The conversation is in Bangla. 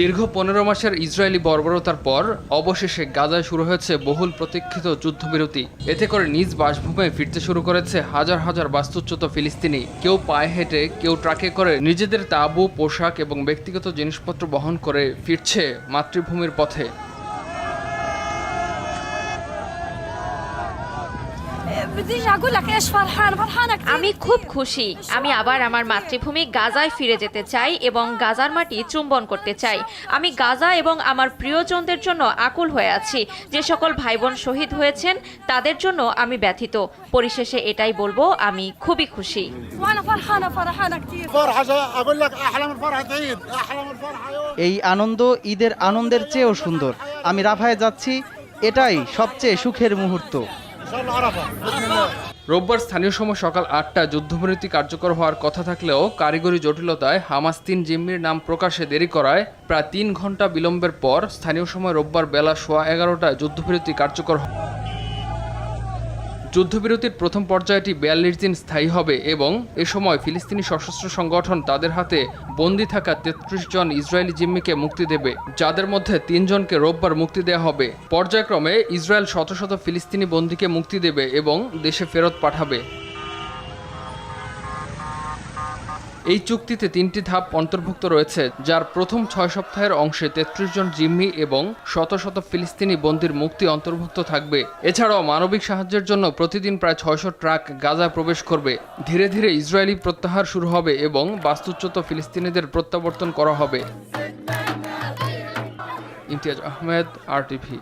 দীর্ঘ পনেরো মাসের ইসরায়েলি বর্বরতার পর অবশেষে গাজায় শুরু হয়েছে বহুল প্রতীক্ষিত যুদ্ধবিরতি। এতে করে নিজ বাসভূমে ফিরতে শুরু করেছে হাজার হাজার বাস্তুচ্যুত ফিলিস্তিনি। কেউ পায়ে হেঁটে, কেউ ট্রাকে করে নিজেদের তাঁবু, পোশাক এবং ব্যক্তিগত জিনিসপত্র বহন করে ফিরছে মাতৃভূমির পথে। আমি খুব খুশি। আমি আবার আমার মাতৃভূমি গাজায় ফিরে যেতে চাই এবং গাজার মাটি চুম্বন করতে চাই। আমি গাজা এবং আমার প্রিয়জনদের জন্য আকুল হয়ে আছি। যে সকল ভাই বোন শহীদ হয়েছেন তাদের জন্য আমি ব্যথিত। পরিশেষে এটাই বলব আমি খুবই খুশি। এই আনন্দ ঈদের আনন্দের চেয়েও সুন্দর। আমি রাফায় যাচ্ছি এটাই সবচেয়ে সুখের মুহূর্ত। রোববার স্থানীয় সময় সকাল আটটা যুদ্ধবিরতি কার্যকর হওয়ার কথা থাকলেও কারিগরি জটিলতায় হামাস তিন জিম্মির নাম প্রকাশে দেরি করায় প্রায় তিন ঘণ্টা বিলম্বের পর স্থানীয় সময় রোববার বেলা সোয়া এগারোটায় যুদ্ধবিরতি কার্যকর হয়। যুদ্ধবিরতির প্রথম পর্যায়টি বিয়াল্লিশ দিন স্থায়ী হবে এবং এ সময় ফিলিস্তিনি সশস্ত্র সংগঠন তাদের হাতে বন্দি থাকা তেত্রিশ জন ইসরায়েলি জিম্মিকে মুক্তি দেবে, যাদের মধ্যে তিনজনকে রোববার মুক্তি দেওয়া হবে। পর্যায়ক্রমে ইসরায়েল শত শত ফিলিস্তিনি বন্দিকে মুক্তি দেবে এবং দেশে ফেরত পাঠাবে। এই চুক্তিতে তিনটি ধাপ অন্তর্ভুক্ত রয়েছে, যার প্রথম ছয় সপ্তাহের অংশে তেত্রিশ জন জিম্মি এবং শত শত ফিলিস্তিনি বন্দির মুক্তি অন্তর্ভুক্ত থাকবে। এছাড়াও মানবিক সাহায্যের জন্য প্রতিদিন প্রায় ছয়শো ট্রাক গাজায় প্রবেশ করবে। ধীরে ধীরে ইসরায়েলি প্রত্যাহার শুরু হবে এবং বাস্তুচ্যুত ফিলিস্তিনিদের প্রত্যাবর্তন করা হবে। ইমতিয়াজ আহমেদ আর টিভি